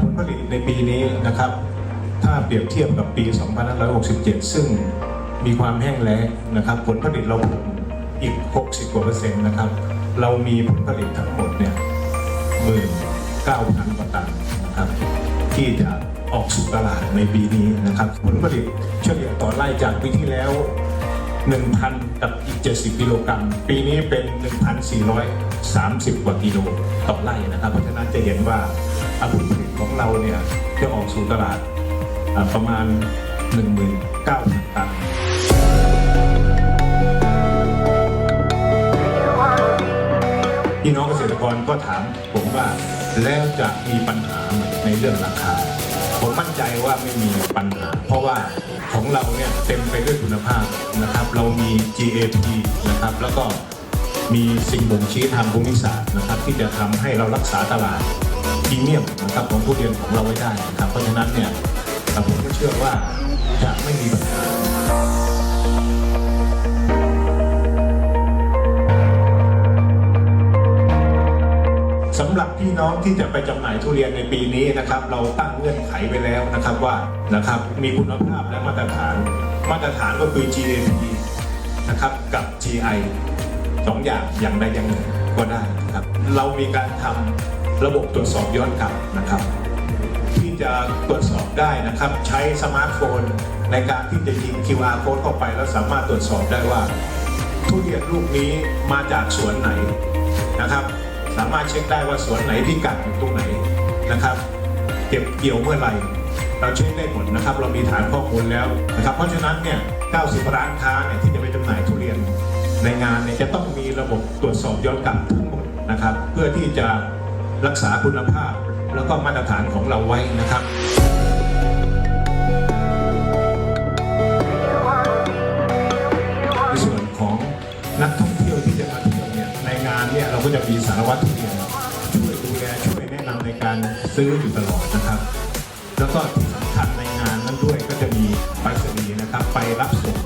ผลผลิตในปีนี้นะครับ ถ้าเปรียบเทียบกับปี 2567 ซึ่งมีความแห้งแล้งนะครับ ผลผลิตเราอีก 60 กว่าเปอร์เซ็นต์นะครับ เรามีผลผลิตทั้งหมดเนี่ยหมื่นเก้าพันกว่าตันนะครับที่จะออกสู่ตลาดในปีนี้นะครับ ผลผลิตเฉลี่ยต่อไร่จากปีที่แล้ว 1,000 กับอีก 70 กิโลกรัม ปีนี้เป็น 1,430 กว่ากิโลต่อไร่นะครับ เพราะฉะนั้นจะเห็นว่าผลผลิตของเราเนี่ยจะออกสู่ตลาดประมาณ 19,000 ตันพี่น้องเกษตรกรก็ถามผมว่าแล้วจะมีปัญหาไหมในเรื่องราคา ผมมั่นใจว่าไม่มีปัญหา เพราะว่าของเราเนี่ยเต็มไปด้วยคุณภาพนะครับ เรามี GAP นะครับ แล้วก็มีสิ่งบ่งชี้ทางภูมิศาสตร์นะครับ ที่จะทำให้เรารักษาตลาดพรีเมียมนะครับของทุเรียนของเราไว้ได้นะครับ เพราะฉะนั้นเนี่ยผมก็เชื่อว่าจะไม่มีปัญหา พี่น้องที่จะไปจำหน่ายทุเรียนในปีนี้นะครับ เราตั้งเงื่อนไขไว้แล้วนะครับว่านะครับมีคุณภาพและมาตรฐาน มาตรฐานก็คือ GAP นะครับกับ GI สองอย่างอย่างใดอย่างหนึ่งก็ได้นะครับ เรามีการทำระบบตรวจสอบย้อนกลับนะครับ ที่จะตรวจสอบได้นะครับ ใช้สมาร์ทโฟนในการที่จะยิง QR code เข้าไป แล้วสามารถตรวจสอบได้ว่า ทุเรียนลูกนี้มาจากสวนไหนนะครับ สามารถเช็คได้ว่าสวนไหนพิกัดอยู่ตรงไหนนะครับ เก็บเกี่ยวเมื่อไหร่เราเช็คได้หมดนะครับ เรามีฐานข้อมูลแล้วนะครับ เพราะฉะนั้นเนี่ย 90 ร้านค้าเนี่ยที่จะไปจำหน่ายทุเรียนในงานเนี่ยจะต้องมีระบบตรวจสอบย้อนกลับทั้งหมดนะครับ เพื่อที่จะรักษาคุณภาพแล้วก็มาตรฐานของเราไว้นะครับ งานเนี่ยเราก็จะมีสารวัตรทุเรียนช่วยดูแลช่วยแนะนำในการซื้ออยู่ตลอดนะครับ แล้วก็ที่สำคัญในงานนั้นด้วยก็จะมีไปรษณีย์นะครับ ไปรับส่ง